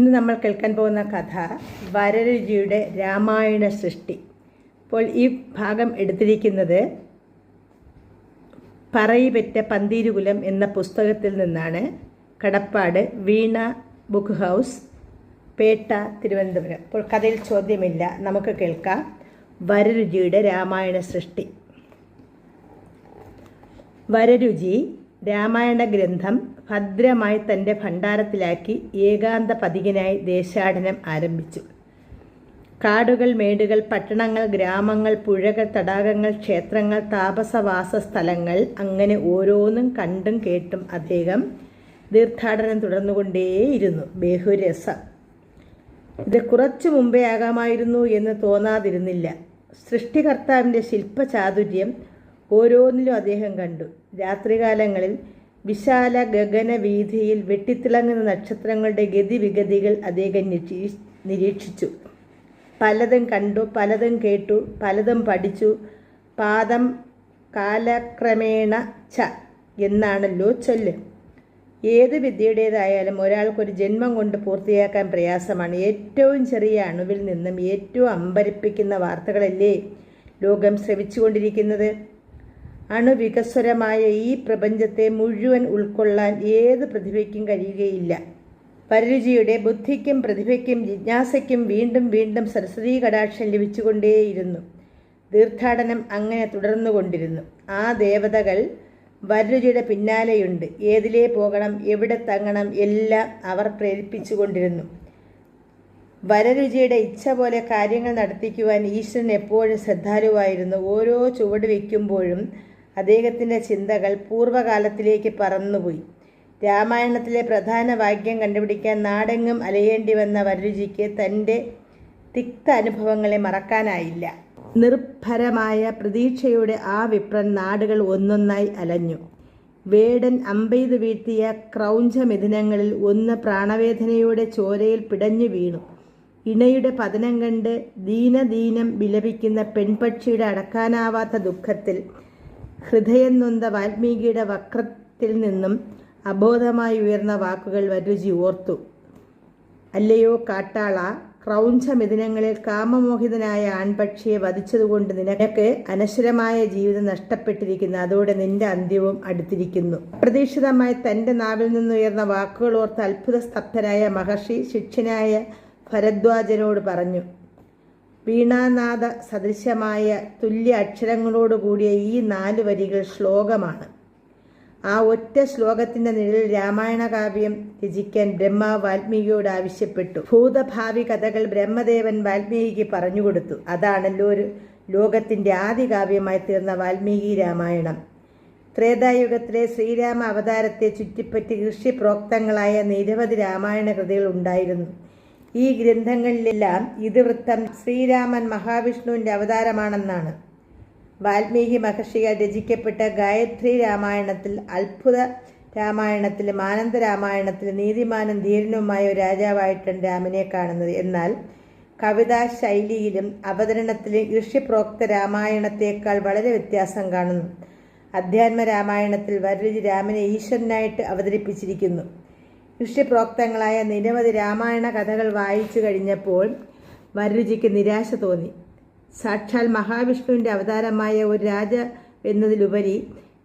ഇന്ന് നമ്മൾ കേൾക്കാൻ പോകുന്ന കഥ വരരുചിയുടെ രാമായണ സൃഷ്ടി. ഇപ്പോൾ ഈ ഭാഗം എടുത്തിരിക്കുന്നത് പറയിപെറ്റ പന്തീരുകുലം എന്ന പുസ്തകത്തിൽ നിന്നാണ്. കടപ്പാട് വീണ ബുക്ക് ഹൗസ് പേട്ട തിരുവനന്തപുരം. ഇപ്പോൾ കഥയിൽ ചോദ്യമില്ല നമുക്ക് കേൾക്കാം. വരരുചിയുടെ രാമായണ സൃഷ്ടി. വരരുചി രാമായണ ഗ്രന്ഥം ഭദ്രമായി തന്റെ ഭണ്ഡാരത്തിലാക്കി ഏകാന്ത പതികനായി ദേശാടനം ആരംഭിച്ചു. കാടുകൾ മേടുകൾ പട്ടണങ്ങൾ ഗ്രാമങ്ങൾ പുഴകൾ തടാകങ്ങൾ ക്ഷേത്രങ്ങൾ താപസവാസ സ്ഥലങ്ങൾ അങ്ങനെ ഓരോന്നും കണ്ടും കേട്ടും അദ്ദേഹം തീർത്ഥാടനം തുടർന്നുകൊണ്ടേയിരുന്നു. ബഹുരസം ഇത് കുറച്ചു മുമ്പേ ആകാമായിരുന്നു എന്ന് തോന്നാതിരുന്നില്ല. സൃഷ്ടികർത്താവിന്റെ ശില്പചാതുര്യം ഓരോന്നിലും അദ്ദേഹം കണ്ടു. രാത്രികാലങ്ങളിൽ വിശാല ഗഗനവീഥിയിൽ വെട്ടിത്തിളങ്ങുന്ന നക്ഷത്രങ്ങളുടെ ഗതിവിഗതികൾ അദ്ദേഹം നിരീക്ഷിച്ചു. പലതും കണ്ടു പലതും കേട്ടു പലതും പഠിച്ചു. പാദം കാലക്രമേണ ച എന്നാണല്ലോ ചൊല്ല്. ഏത് വിദ്യയുടേതായാലും ഒരാൾക്കൊരു ജന്മം കൊണ്ട് പൂർത്തിയാക്കാൻ പ്രയാസമാണ്. ഏറ്റവും ചെറിയ അണുവിൽ നിന്നും ഏറ്റവും അമ്പരിപ്പിക്കുന്ന വാർത്തകളല്ലേ ലോകം ശ്രവിച്ചുകൊണ്ടിരിക്കുന്നത്? അണുവികസ്വരമായ ഈ പ്രപഞ്ചത്തെ മുഴുവൻ ഉൾക്കൊള്ളാൻ ഏത് പ്രതിഭയ്ക്കും കഴിയുകയില്ല. പരരുചിയുടെ ബുദ്ധിക്കും പ്രതിഭയ്ക്കും ജിജ്ഞാസയ്ക്കും വീണ്ടും വീണ്ടും സരസ്വതീ കടാക്ഷം ലഭിച്ചുകൊണ്ടേയിരുന്നു. തീർത്ഥാടനം അങ്ങനെ തുടർന്നുകൊണ്ടിരുന്നു. ആ ദേവതകൾ വരരുചിയുടെ പിന്നാലെയുണ്ട്. ഏതിലേ പോകണം എവിടെ തങ്ങണം എല്ലാം അവർ പ്രേരിപ്പിച്ചുകൊണ്ടിരുന്നു. വരരുചിയുടെ ഇച്ഛ പോലെ കാര്യങ്ങൾ നടത്തിക്കുവാൻ ഈശ്വരൻ എപ്പോഴും ശ്രദ്ധാലുവായിരുന്നു. ഓരോ ചുവട് വയ്ക്കുമ്പോഴും അദ്ദേഹത്തിന്റെ ചിന്തകൾ പൂർവകാലത്തിലേക്ക് പറന്നുപോയി. രാമായണത്തിലെ പ്രധാന വാക്യം കണ്ടുപിടിക്കാൻ നാടെങ്ങും അലയേണ്ടി വന്ന വരരുചിക്ക് തന്റെ തിക്ത അനുഭവങ്ങളെ മറക്കാനായില്ല. നിർഭരമായ പ്രതീക്ഷയുടെ ആ വിപ്രൻ നാടുകൾ ഒന്നൊന്നായി അലഞ്ഞു. വേടൻ അമ്പെയ്ത് വീഴ്ത്തിയ ക്രൗഞ്ചമിഥുനങ്ങളിൽ ഒന്ന് പ്രാണവേദനയുടെ ചോരയിൽ പിടഞ്ഞു വീണു. ഇണയുടെ പതനം കണ്ട് ദീനദീനം വിലപിക്കുന്ന പെൺപക്ഷിയുടെ അടക്കാനാവാത്ത ദുഃഖത്തിൽ ഹൃദയം നൊന്ത വാൽമീകിയുടെ വക്രത്തിൽ നിന്നും അബോധമായി ഉയർന്ന വാക്കുകൾ വരുചി ഓർത്തു. അല്ലയോ കാട്ടാള ക്രൗഞ്ചമിഥുനങ്ങളിൽ കാമമോഹിതനായ ആൺപക്ഷിയെ വധിച്ചതുകൊണ്ട് നിനക്ക് അനശ്വരമായ ജീവിതം നഷ്ടപ്പെട്ടിരിക്കുന്നു. അതോടെ നിന്റെ അന്ത്യവും അടുത്തിരിക്കുന്നു. അപ്രതീക്ഷിതമായി തന്റെ നാവിൽ നിന്നുയർന്ന വാക്കുകൾ ഓർത്ത് അത്ഭുത സ്തബ്ധനായ മഹർഷി ശിക്ഷനായ ഭരദ്വാജനോട് പറഞ്ഞു വീണാനാഥ സദൃശമായ തുല്യ അക്ഷരങ്ങളോടുകൂടിയ ഈ നാല് വരികൾ ശ്ലോകമാണ്. ആ ഒറ്റ ശ്ലോകത്തിന്റെ നിഴലിൽ രാമായണ കാവ്യം രചിക്കാൻ ബ്രഹ്മ വാൽമീകിയോട് ആവശ്യപ്പെട്ടു. ഭൂതഭാവി കഥകൾ ബ്രഹ്മദേവൻ വാൽമീകിക്ക് പറഞ്ഞുകൊടുത്തു അതാണല്ലോ ഒരു ലോകത്തിന്റെ ആദ്യ കാവ്യമായി തീർന്ന വാൽമീകി രാമായണം. ത്രേതായുഗത്തിലെ ശ്രീരാമ അവതാരത്തെ ചുറ്റിപ്പറ്റി ഋഷിപ്രോക്തങ്ങളായ നിരവധി രാമായണ കൃതികൾ ഉണ്ടായിരുന്നു. ഈ ഗ്രന്ഥങ്ങളിലെല്ലാം ഇതിവൃത്തം ശ്രീരാമൻ മഹാവിഷ്ണുവിന്റെ അവതാരമാണെന്നാണ്. വാൽമീകി മഹർഷിയാൽ രചിക്കപ്പെട്ട ഗായത്രി രാമായണത്തിൽ അത്ഭുത രാമായണത്തിലും ആനന്ദ രാമായണത്തിലും നീതിമാനും ധീരനുമായ ഒരു രാജാവായിട്ടാണ് രാമനെ കാണുന്നത്. എന്നാൽ കവിതാ ശൈലിയിലും അവതരണത്തിലും ഋഷിപ്രോക്ത രാമായണത്തേക്കാൾ വളരെ വ്യത്യാസം കാണുന്നു. അധ്യാത്മ രാമായണത്തിൽ വരരുചി രാമനെ ഈശ്വരനായിട്ട് അവതരിപ്പിച്ചിരിക്കുന്നു. ഋഷിപ്രോക്തങ്ങളായ നിരവധി രാമായണ കഥകൾ വായിച്ചു കഴിഞ്ഞപ്പോൾ വരരുചിക്ക് നിരാശ തോന്നി. സാക്ഷാൽ മഹാവിഷ്ണുവിന്റെ അവതാരമായ ഒരു രാജ എന്നതിലുപരി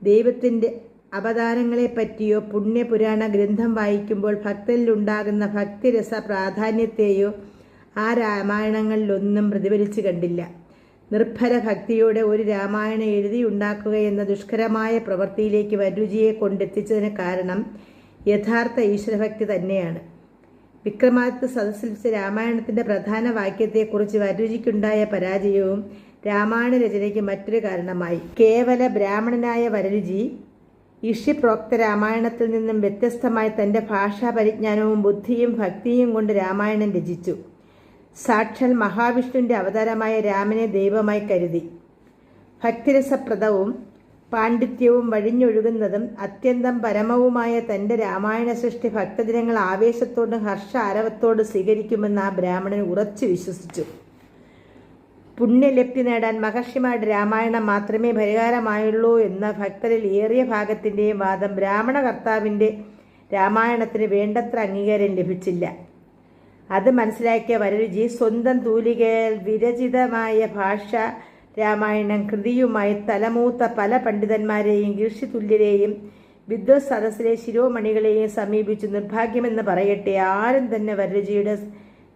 ദൈവത്തിന്റെ അവതാരങ്ങളെപ്പറ്റിയോ പുണ്യപുരാണ ഗ്രന്ഥം വായിക്കുമ്പോൾ ഭക്തരിലുണ്ടാകുന്ന ഭക്തിരസ പ്രാധാന്യത്തെയോ ആ രാമായണങ്ങളിലൊന്നും പ്രതിഫലിച്ചു കണ്ടില്ല. നിർഭര ഭക്തിയോടെ ഒരു രാമായണം എഴുതി ഉണ്ടാക്കുക എന്ന ദുഷ്കരമായ പ്രവൃത്തിയിലേക്ക് വരുചിയെ കൊണ്ടെത്തിച്ചതിന് കാരണം യഥാർത്ഥ ഈശ്വരഭക്തി തന്നെയാണ്. വിക്രമാദിത്യ സദസ്സിൽ വെച്ച് രാമായണത്തിന്റെ പ്രധാന വാക്യത്തെക്കുറിച്ച് വരരുചിക്കുണ്ടായ പരാജയവും രാമായണ രചനയ്ക്ക് മറ്റൊരു കാരണമായി. കേവല ബ്രാഹ്മണനായ വരരുചി ഇഷ്യപ്രോക്ത രാമായണത്തിൽ നിന്നും വ്യത്യസ്തമായി തന്റെ ഭാഷാ പരിജ്ഞാനവും ബുദ്ധിയും ഭക്തിയും കൊണ്ട് രാമായണം രചിച്ചു. സാക്ഷാൽ മഹാവിഷ്ണുവിന്റെ അവതാരമായ രാമനെ ദൈവമായി കരുതി. ഭക്തിരസപ്രദവും പാണ്ഡിത്യവും വഴിഞ്ഞൊഴുകുന്നതും അത്യന്തം പരമവുമായ തന്റെ രാമായണ സൃഷ്ടി ഭക്തജനങ്ങൾ ആവേശത്തോടും ഹർഷ ആരവത്തോടും സ്വീകരിക്കുമെന്ന് ആ ബ്രാഹ്മണൻ ഉറച്ചു വിശ്വസിച്ചു. പുണ്യലബ്ധി നേടാൻ മഹർഷിമാരുടെ രാമായണം മാത്രമേ പരിഹാരമായുള്ളൂ എന്ന ഭക്തരിൽ ഏറിയ ഭാഗത്തിന്റെയും വാദം ബ്രാഹ്മണ കർത്താവിന്റെ രാമായണത്തിന് വേണ്ടത്ര അംഗീകാരം ലഭിച്ചില്ല. അത് മനസ്സിലാക്കിയ വരരുചി സ്വന്തം തൂലികയിൽ വിരചിതമായ ഭാഷ രാമായണം കൃതിയുമായി തലമൂത്ത പല പണ്ഡിതന്മാരെയും ഋഷിതുല്യരെയും വിദ്വത് സദസ്സിലെ ശിരോമണികളെയും സമീപിച്ചു. നിർഭാഗ്യമെന്ന് പറയട്ടെ ആരും തന്നെ വരരുചിയുടെ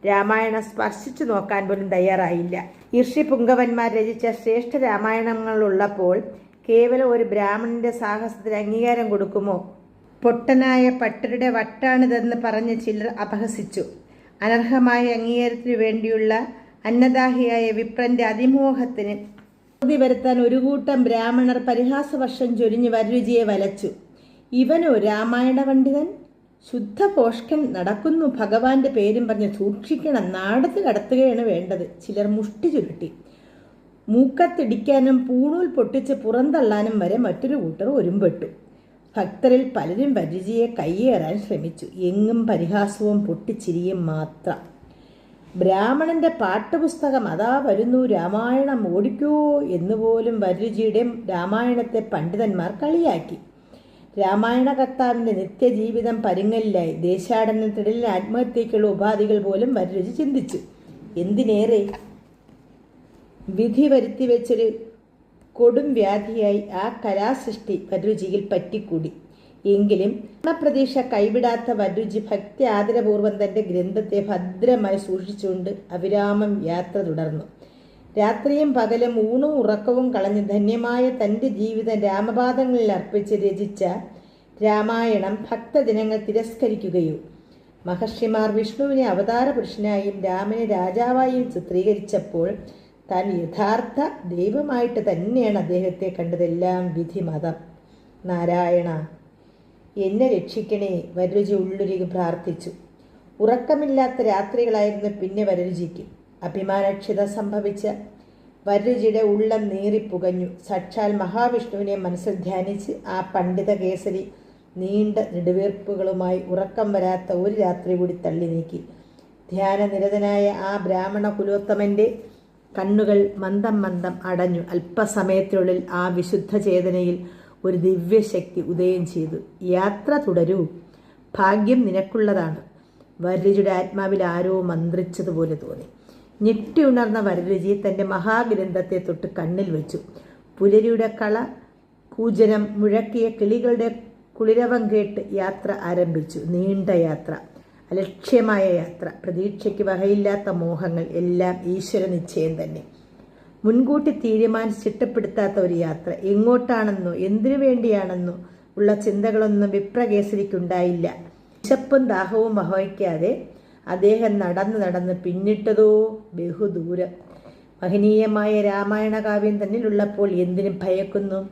രാമായണം സ്പർശിച്ചു നോക്കാൻ പോലും തയ്യാറായില്ല. ഋഷി പുങ്കവന്മാർ രചിച്ച ശ്രേഷ്ഠ രാമായണങ്ങളുള്ളപ്പോൾ കേവലം ഒരു ബ്രാഹ്മണന്റെ സാഹസത്തിന് അംഗീകാരം കൊടുക്കുമോ? പൊട്ടനായ പട്ടരുടെ വട്ടാണിതെന്ന് പറഞ്ഞ് ചിലർ അപഹസിച്ചു. അനർഹമായ അംഗീകാരത്തിനു വേണ്ടിയുള്ള അന്നദാഹിയായ വിപ്രന്റെ അതിമോഹത്തിന് പ്രതി വരുത്താൻ ഒരു കൂട്ടം ബ്രാഹ്മണർ പരിഹാസവർഷം ചൊരിഞ്ഞ് വരരുചിയെ വലച്ചു. ഇവനോ രാമായണ പണ്ഡിതൻ ശുദ്ധ പോഷ്കൻ നടക്കുന്നു ഭഗവാന്റെ പേരും പറഞ്ഞ് സൂക്ഷിക്കണം നാടത്ത് കടത്തുകയാണ് വേണ്ടത്. ചിലർ മുഷ്ടി ചുരുട്ടി. മൂക്കത്തിടിക്കാനും പൂണൂൽ പൊട്ടിച്ച് പുറന്തള്ളാനും വരെ മറ്റൊരു കൂട്ടർ ഒരുമ്പെട്ടു. ഭക്തരിൽ പലരും വരിജിയെ കയ്യേറാൻ ശ്രമിച്ചു. എങ്ങും പരിഹാസവും പൊട്ടിച്ചിരിയും മാത്രം. ബ്രാഹ്മണന്റെ പാഠപുസ്തകം അതാ വരുന്നു രാമായണം എന്ന് പോലും വരരുചിയുടെ രാമായണത്തെ പണ്ഡിതന്മാർ കളിയാക്കി. രാമായണ കർത്താവിന്റെ നിത്യജീവിതം പരുങ്ങലിലായി. ദേശാടനത്തിടയിൽ ആത്മഹത്യക്കുള്ള ഉപാധികൾ പോലും വരരുചി ചിന്തിച്ചു. എന്തിനേറെ? വിധി വരുത്തി വെച്ചൊരു കൊടും വ്യാധിയായി ആ കലാസൃഷ്ടി വരരുചിയിൽ പറ്റിക്കൂടി. എങ്കിലും പ്രതീക്ഷ കൈവിടാത്ത വരുചി ഭക്തി ആദരപൂർവം തന്റെ ഗ്രന്ഥത്തെ ഭദ്രമായി സൂക്ഷിച്ചുകൊണ്ട് അവിരാമം യാത്ര തുടർന്നു. രാത്രിയും പകലും ഊണും ഉറക്കവും കളഞ്ഞ് ധന്യമായ തന്റെ ജീവിതം രാമപാദങ്ങളിൽ അർപ്പിച്ച് രചിച്ച രാമായണം ഭക്തജനങ്ങൾ തിരസ്കരിക്കുകയോ മഹർഷിമാർ വിഷ്ണുവിനെ അവതാര പുരുഷനായും രാമനെ രാജാവായും ചിത്രീകരിച്ചപ്പോൾ താൻ യഥാർത്ഥ ദൈവമായിട്ട് തന്നെയാണ് അദ്ദേഹത്തെ കണ്ടതെല്ലാം വിധിമതം. നാരായണ എന്നെ രക്ഷിക്കണേ വരരുചി ഉള്ളുരുകി പ്രാർത്ഥിച്ചു. ഉറക്കമില്ലാത്ത രാത്രികളായിരുന്നു പിന്നെ വരരുചിക്ക്. അഭിമാനക്ഷിത സംഭവിച്ച വരരുചിയുടെ ഉള്ളം നീറിപ്പുകഞ്ഞു സക്ഷാൽ മഹാവിഷ്ണുവിനെ മനസ്സിൽ ധ്യാനിച്ച് ആ പണ്ഡിത കേസരി നീണ്ട നെടുവീർപ്പുകളുമായി ഉറക്കം വരാത്ത ഒരു രാത്രി കൂടി തള്ളി നീക്കി. ധ്യാനനിരതനായ ആ ബ്രാഹ്മണ കുലോത്തമന്റെ കണ്ണുകൾ മന്ദം മന്ദം അടഞ്ഞു. അല്പസമയത്തിനുള്ളിൽ ആ വിശുദ്ധ ചേതനയിൽ ഒരു ദിവ്യശക്തി ഉദയം ചെയ്തു. യാത്ര തുടരൂ. ഭാഗ്യം നിനക്കുള്ളതാണ്. വരരുചിയുടെ ആത്മാവിൽ ആരോ മന്ത്രിച്ചതുപോലെ തോന്നി. ഞെട്ടി ഉണർന്ന വരരുചി തന്റെ മഹാഗ്രന്ഥത്തെ തൊട്ട് കണ്ണിൽ വെച്ചു. പുലരിയുടെ കള കൂജനം മുഴക്കിയ കിളികളുടെ കുളിരവം കേട്ട് യാത്ര ആരംഭിച്ചു. നീണ്ട യാത്ര അലക്ഷ്യമായ യാത്ര. പ്രതീക്ഷയ്ക്ക് വകയില്ലാത്ത മോഹങ്ങൾ എല്ലാം ഈശ്വര നിശ്ചയം തന്നെ. മുൻകൂട്ടി തീരുമാനിച്ച് ചിട്ടപ്പെടുത്താത്ത ഒരു യാത്ര. എങ്ങോട്ടാണെന്നോ എന്തിനു വേണ്ടിയാണെന്നോ ഉള്ള ചിന്തകളൊന്നും വിപ്രകേസരിക്കുണ്ടായില്ല. വിശപ്പും ദാഹവും വഹിക്കാതെ അദ്ദേഹം നടന്ന് നടന്ന് പിന്നിട്ടതോ ബഹുദൂരം. മഹനീയമായ രാമായണ കാവ്യം തന്നിലുള്ളപ്പോൾ എന്തിനും ഭയക്കുന്നു.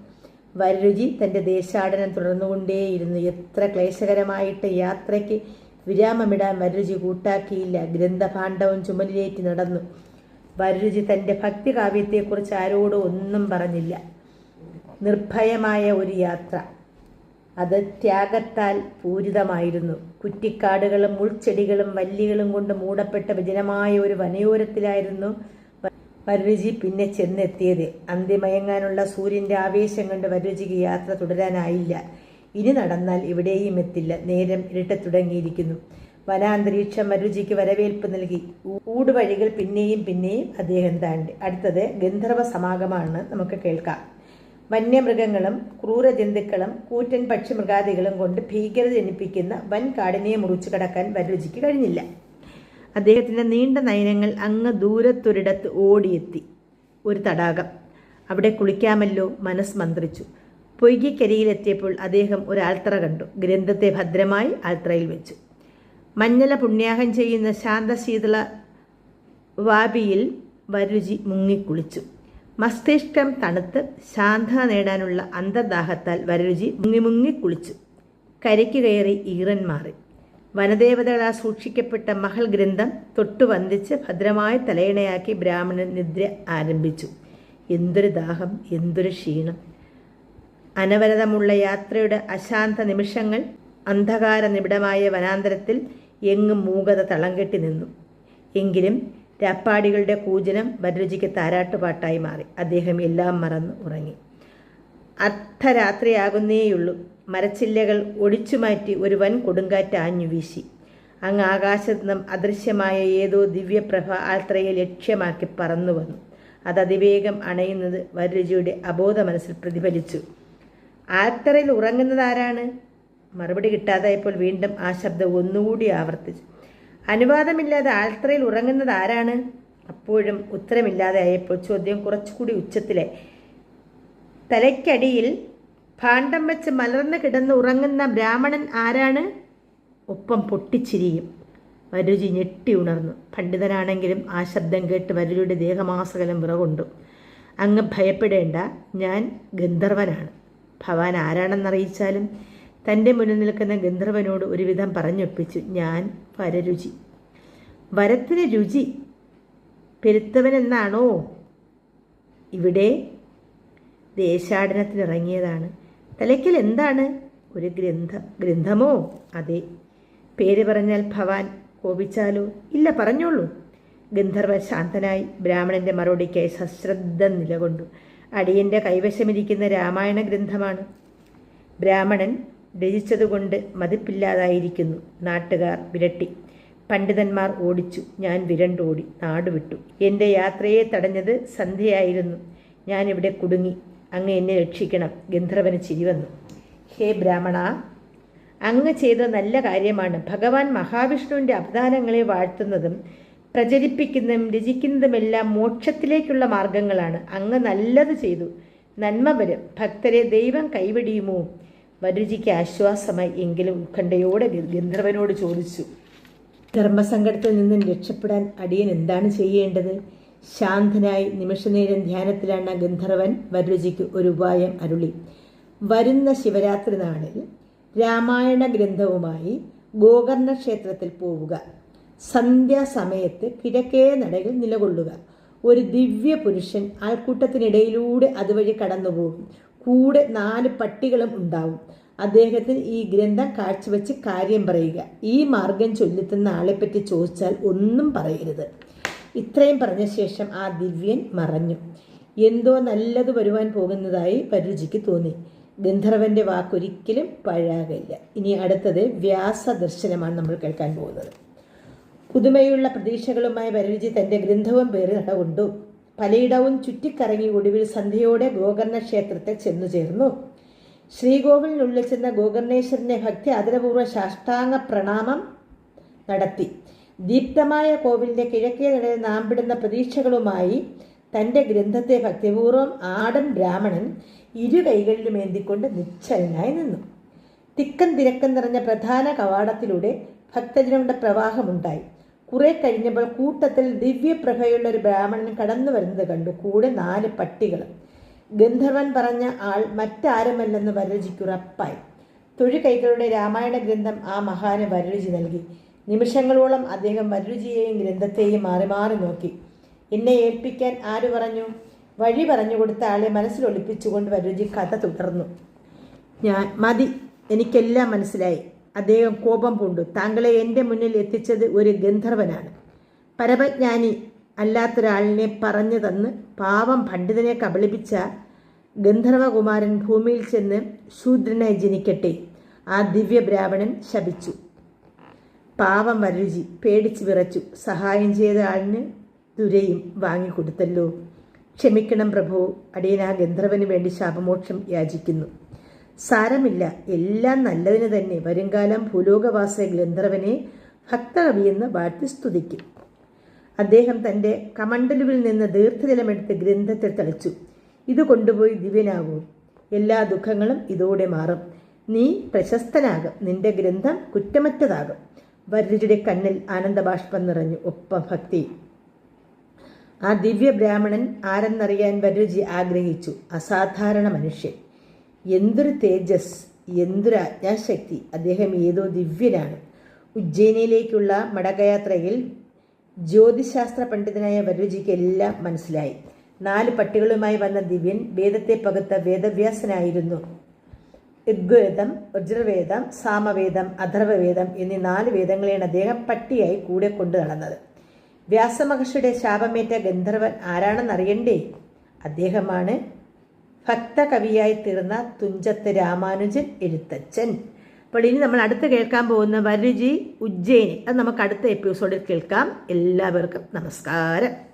വരരുചി തന്റെ ദേശാടനം തുടർന്നുകൊണ്ടേയിരുന്നു. എത്ര ക്ലേശകരമായിട്ട് യാത്രയ്ക്ക് വിരാമമിടാൻ വരരുചി കൂട്ടാക്കിയില്ല. ഗ്രന്ഥഭാണ്ഡവും ചുമലിലേറ്റി നടന്നു. വരരുചി തന്റെ ഭക്തികാവ്യത്തെക്കുറിച്ച് ആരോടും ഒന്നും പറഞ്ഞില്ല. നിർഭയമായ ഒരു യാത്ര. അത് ത്യാഗത്താൽ പൂരിതമായിരുന്നു. കുറ്റിക്കാടുകളും മുൾച്ചെടികളും വല്ലികളും കൊണ്ട് മൂടപ്പെട്ട വിജനമായ ഒരു വനയോരത്തിലായിരുന്നു വരരുചി പിന്നെ ചെന്നെത്തിയത്. അന്തിമയങ്ങാനുള്ള സൂര്യന്റെ ആവേശം കണ്ട് വരരുചിക്ക് യാത്ര തുടരാനായില്ല. ഇനി നടന്നാൽ ഇവിടെയും എത്തില്ല. നേരം ഇരുട്ടത്തുടങ്ങിയിരിക്കുന്നു. വനാന്തരീക്ഷം മരുചിക്ക് വരവേൽപ്പ് നൽകി. ഊടുവഴികൾ പിന്നെയും പിന്നെയും അദ്ദേഹം താണ്ടി. അടുത്തത് ഗന്ധർവ സമാഗമാണ് നമുക്ക് കേൾക്കാം. വന്യമൃഗങ്ങളും ക്രൂര ജന്തുക്കളും കൂറ്റൻ പക്ഷിമൃഗാദികളും കൊണ്ട് ഭീകരത ജനിപ്പിക്കുന്ന വൻ കാടിനെ മുറിച്ചു കടക്കാൻ വരരുചിക്ക് കഴിഞ്ഞില്ല. അദ്ദേഹത്തിന്റെ നീണ്ട നയനങ്ങൾ അങ്ങ് ദൂരത്തൊരിടത്ത് ഓടിയെത്തി. ഒരു തടാകം. അവിടെ കുളിക്കാമല്ലോ മനസ് മന്ത്രിച്ചു. പൊയ്കിക്കരിയിലെത്തിയപ്പോൾ അദ്ദേഹം ഒരു ആൽത്തറ കണ്ടു. ഗ്രന്ഥത്തെ ഭദ്രമായി ആൽത്തറയിൽ വെച്ചു. മഞ്ഞള പുണ്യാഹം ചെയ്യുന്ന ശാന്തശീതള വാപിയിൽ വരുചി മുങ്ങിക്കുളിച്ചു. മസ്തിഷ്കം തണുത്ത് ശാന്ത നേടാനുള്ള അന്തർദാഹത്താൽ വരരുചി മുങ്ങി മുങ്ങി കുളിച്ചു കരയ്ക്ക് കയറി ഈറൻ മാറി. വനദേവതകളാൽ സൂക്ഷിക്കപ്പെട്ട മഹൽ ഗ്രന്ഥം തൊട്ടു വന്ദിച്ച് ഭദ്രമായി തലയിണയാക്കി ബ്രാഹ്മണൻ നിദ്ര ആരംഭിച്ചു. എന്തൊരു ദാഹം എന്തൊരു ക്ഷീണം. അനവരതമുള്ള യാത്രയുടെ അശാന്ത നിമിഷങ്ങൾ അന്ധകാര നിബിഡമായ വനാന്തരത്തിൽ എങ്ങും മൂകത തളം കെട്ടി നിന്നു. എങ്കിലും രാപ്പാടികളുടെ കൂജനം ബനർജിക്ക് താരാട്ടുപാട്ടായി മാറി. അദ്ദേഹം എല്ലാം മറന്ന് ഉറങ്ങി. അർദ്ധരാത്രിയാകുന്നേയുള്ളൂ. മരച്ചില്ലകൾ ഒടിച്ചുമാറ്റി ഒരു വൻ കൊടുങ്കാറ്റ് ആഞ്ഞു വീശി. അങ്ങ് ആകാശത്ത് നിന്നും അദൃശ്യമായ ഏതോ ദിവ്യപ്രഭ ആത്രയെ ലക്ഷ്യമാക്കി പറന്നു വന്നു. അത് അതിവേഗം അണയുന്നത് വരരുചിയുടെ അബോധ മനസ്സിൽ പ്രതിഫലിച്ചു. ആത്രയിൽ ഉറങ്ങുന്നത് ആരാണ് മറുപടി കിട്ടാതായപ്പോൾ വീണ്ടും ആ ശബ്ദം ഒന്നുകൂടി ആവർത്തിച്ചു. അനുവാദമില്ലാതെ ആൽത്രയിൽ ഉറങ്ങുന്നത് ആരാണ്? അപ്പോഴും ഉത്തരമില്ലാതെ ആയപ്പോൾ ചോദ്യം കുറച്ചുകൂടി ഉച്ചത്തിലെ. തലയ്ക്കടിയിൽ ഭാണ്ഡം വെച്ച് മലർന്ന് കിടന്ന് ഉറങ്ങുന്ന ബ്രാഹ്മണൻ ആരാണ്? ഒപ്പം പൊട്ടിച്ചിരിയും. വരുചി ഞെട്ടി ഉണർന്നു. പണ്ഡിതനാണെങ്കിലും ആ ശബ്ദം കേട്ട് വരുചിയുടെ ദേഹമാസകലം വിറകൊണ്ടു. അങ്ങ് ഭയപ്പെടേണ്ട ഞാൻ ഗന്ധർവനാണ്. ഭവാൻ ആരാണെന്നറിയിച്ചാലും തന്റെ മുന്നിൽ നിൽക്കുന്ന ഗന്ധർവനോട് ഒരുവിധം പറഞ്ഞൊപ്പിച്ചു ഞാൻ വരരുചി. വരത്തിന് രുചി പെരുത്തവനെന്നാണോ? ഇവിടെ ദേശാടനത്തിനിറങ്ങിയതാണ്. തലയ്ക്കൽ എന്താണ്? ഒരു ഗ്രന്ഥം ഗ്രന്ഥമോ? അതെ. പേര് പറഞ്ഞാൽ ഭവാൻ കോപിച്ചാലോ? ഇല്ല പറഞ്ഞോളൂ. ഗന്ധർവ ശാന്തനായി ബ്രാഹ്മണന്റെ മറുപടിക്കായി സശ്രദ്ധ നിലകൊണ്ടു. അടിയന്റെ കൈവശമിരിക്കുന്ന രാമായണ ഗ്രന്ഥമാണ്. ബ്രാഹ്മണൻ രചിച്ചതുകൊണ്ട് മതിപ്പില്ലാതായിരിക്കുന്നു. നാട്ടുകാർ വിരട്ടി. പണ്ഡിതന്മാർ ഓടിച്ചു. ഞാൻ വിരണ്ടോടി. നാടുവിട്ടു. എന്റെ യാത്രയെ തടഞ്ഞത് സന്ധ്യയായിരുന്നു. ഞാനിവിടെ കുടുങ്ങി. അങ്ങ് എന്നെ രക്ഷിക്കണം. ഗന്ധർവന് ചിരിവന്നു ഹേ ബ്രാഹ്മണ അങ്ങ് ചെയ്ത നല്ല കാര്യമാണ്. ഭഗവാൻ മഹാവിഷ്ണുവിന്റെ അവതാരങ്ങളെ വാഴ്ത്തുന്നതും പ്രചരിപ്പിക്കുന്നതും രചിക്കുന്നതുമെല്ലാം മോക്ഷത്തിലേക്കുള്ള മാർഗങ്ങളാണ്. അങ്ങ് നല്ലത് ചെയ്തു. നന്മ വരും. ഭക്തരെ ദൈവം കൈവെടിയുമോ? വരുചിക്ക് ആശ്വാസമായി എങ്കിലും ഉത്കണ്ഠയോടെ ഗന്ധർവനോട് ചോദിച്ചു ധർമ്മസങ്കടത്തിൽ നിന്നും രക്ഷപ്പെടാൻ അടിയൻ എന്താണ് ചെയ്യേണ്ടത്? ശാന്തനായി നിമിഷനേരം ധ്യാനത്തിലാണ് ഗന്ധർവൻ വരരുചിക്ക് ഒരു ഉപായം അരുളി. വരുന്ന ശിവരാത്രി നാളിൽ രാമായണ ഗ്രന്ഥവുമായി ഗോകർണ ക്ഷേത്രത്തിൽ പോവുക. സന്ധ്യാസമയത്ത് കിഴക്കേ നടയിൽ നിലകൊള്ളുക. ഒരു ദിവ്യ പുരുഷൻ ആൾക്കൂട്ടത്തിനിടയിലൂടെ അതുവഴി കടന്നുപോകും. കൂടെ നാല് പട്ടികളും ഉണ്ടാവും. അദ്ദേഹത്തിന് ഈ ഗ്രന്ഥം കാഴ്ചവെച്ച് കാര്യം പറയുക. ഈ മാർഗം ചൊല്ലിത്തുന്ന ആളെപ്പറ്റി ചോദിച്ചാൽ ഒന്നും പറയരുത്. ഇത്രയും പറഞ്ഞ ശേഷം ആ ദിവ്യൻ മറഞ്ഞു. എന്തോ നല്ലത് വരുവാൻ പോകുന്നതായി പരുചിക്ക് തോന്നി. ഗന്ധർവന്റെ വാക്കൊരിക്കലും പഴാകില്ല ഇനി അടുത്തത് വ്യാസ ദർശനമാണ് നമ്മൾ കേൾക്കാൻ പോകുന്നത്. പുതുമയുള്ള പ്രതീക്ഷകളുമായി വരരുചി തന്റെ ഗ്രന്ഥവും പേര് നടകൊണ്ടു പലയിടവും ചുറ്റിക്കറങ്ങി ഒടുവിൽ സന്ധ്യയോടെ ഗോകർണ ക്ഷേത്രത്തെ ചെന്നു ചേർന്നു ശ്രീകോവിലിനുള്ളിൽ ചെന്ന ഗോകർണേശ്വരനെ ഭക്തി ആദരപൂർവ സാഷ്ടാംഗ പ്രണാമം നടത്തി. ദീപ്തമായ കോവിലിന്റെ കിഴക്കേ നടയിൽ നാമ്പിടുന്ന പ്രതീക്ഷകളുമായി തന്റെ ഗ്രന്ഥത്തെ ഭക്തിപൂർവം ആടൻ ബ്രാഹ്മണൻ ഇരു കൈകളിലും ഏന്തിക്കൊണ്ട് നിശ്ചലനായി നിന്നു. തിക്കൻ തിരക്കൻ നിറഞ്ഞ പ്രധാന കവാടത്തിലൂടെ ഭക്തജനങ്ങളുടെ പ്രവാഹമുണ്ടായി. കുറെ കഴിഞ്ഞപ്പോൾ കൂട്ടത്തിൽ ദിവ്യപ്രഭയുള്ള ഒരു ബ്രാഹ്മണൻ കടന്നു വരുന്നത് കണ്ടു. കൂടെ നാല് പട്ടികൾ. ഗന്ധർവൻ പറഞ്ഞ ആൾ മറ്റാരുമല്ലെന്ന് വരരുചിക്കുറപ്പായി തൊഴു കൈകളുടെ രാമായണ ഗ്രന്ഥം ആ മഹാന് വരരുചി നൽകി. നിമിഷങ്ങളോളം അദ്ദേഹം വരരുചിയെയും ഗ്രന്ഥത്തെയും മാറി മാറി നോക്കി. എന്നെ ഏൽപ്പിക്കാൻ ആര് പറഞ്ഞു? വഴി പറഞ്ഞു കൊടുത്ത ആളെ മനസ്സിൽ ഒളിപ്പിച്ചുകൊണ്ട് വരരുചി കഥ തുടർന്നു. ഞാൻ മതി. എനിക്കെല്ലാം മനസ്സിലായി. അദ്ദേഹം കോപം പൂണ്ടു. താങ്കളെ എന്റെ മുന്നിൽ എത്തിച്ചത് ഒരു ഗന്ധർവനാണ്. പരമജ്ഞാനി അല്ലാത്തൊരാളിനെ പറഞ്ഞു തന്ന് പാവം പണ്ഡിതനെ കബളിപ്പിച്ച ഗന്ധർവകുമാരൻ ഭൂമിയിൽ ചെന്ന് ശൂദ്രനായി ജനിക്കട്ടെ. ആ ദിവ്യ ബ്രാഹ്മണൻ ശപിച്ചു. പാവം വരരുചി പേടിച്ചു വിറച്ചു. സഹായം ചെയ്ത ആളിന് ദുരയും വാങ്ങിക്കൊടുത്തല്ലോ. ക്ഷമിക്കണം പ്രഭു. അടിയൻ ആ ഗന്ധർവന് വേണ്ടി ശാപമോക്ഷം യാചിക്കുന്നു. സാരമില്ല. എല്ലാം നല്ലതിന് തന്നെ. വരുംകാലം ഭൂലോകവാസ ഗന്ധർവനെ ഭക്തകവിയെന്ന് വാഴ്ത്തി സ്തുതിക്കും. അദ്ദേഹം തന്റെ കമണ്ടലുവിൽ നിന്ന് ദീർഘജലമെടുത്ത് ഗ്രന്ഥത്തിൽ തളിച്ചു. ഇത് കൊണ്ടുപോയി ദിവ്യനാകൂ. എല്ലാ ദുഃഖങ്ങളും ഇതോടെ മാറും. നീ പ്രശസ്തനാകും. നിന്റെ ഗ്രന്ഥം കുറ്റമറ്റതാകും. വരരുടെ കണ്ണിൽ ആനന്ദബാഷ്പം നിറഞ്ഞു. ഒപ്പം ഭക്തി. ആ ദിവ്യ ബ്രാഹ്മണൻ ആരെന്നറിയാൻ വരരുചി ആഗ്രഹിച്ചു. അസാധാരണ മനുഷ്യൻ. എന്തൊരു തേജസ് എന്തൊരു ആജ്ഞാശക്തി. അദ്ദേഹം ഏതോ ദിവ്യനാണ്. ഉജ്ജയിനിയിലേക്കുള്ള മടകയാത്രയിൽ ജ്യോതിശാസ്ത്ര പണ്ഡിതനായ വരുജിക്ക് എല്ലാം മനസ്സിലായി. നാല് പട്ടികളുമായി വന്ന ദിവ്യൻ വേദത്തെ പകുത്ത വേദവ്യാസനായിരുന്നു. ഋഗ്വേദം വജ്രവേദം സാമവേദം അഥർവവേദം എന്നീ നാല് വേദങ്ങളെയാണ് അദ്ദേഹം പട്ടിയായി കൂടെ കൊണ്ടു നടന്നത്. വ്യാസമഹർഷിയുടെ ശാപമേറ്റ ഗന്ധർവൻ ആരാണെന്നറിയണ്ടേ? അദ്ദേഹമാണ് ഭക്തകവിയായി തീർന്ന തുഞ്ചത്ത് രാമാനുജൻ എഴുത്തച്ഛൻ. അപ്പോൾ ഇനി നമ്മൾ അടുത്ത് കേൾക്കാൻ പോകുന്ന വരുചി ഉജ്ജയിനി. അത് നമുക്ക് അടുത്ത എപ്പിസോഡിൽ കേൾക്കാം. എല്ലാവർക്കും നമസ്കാരം.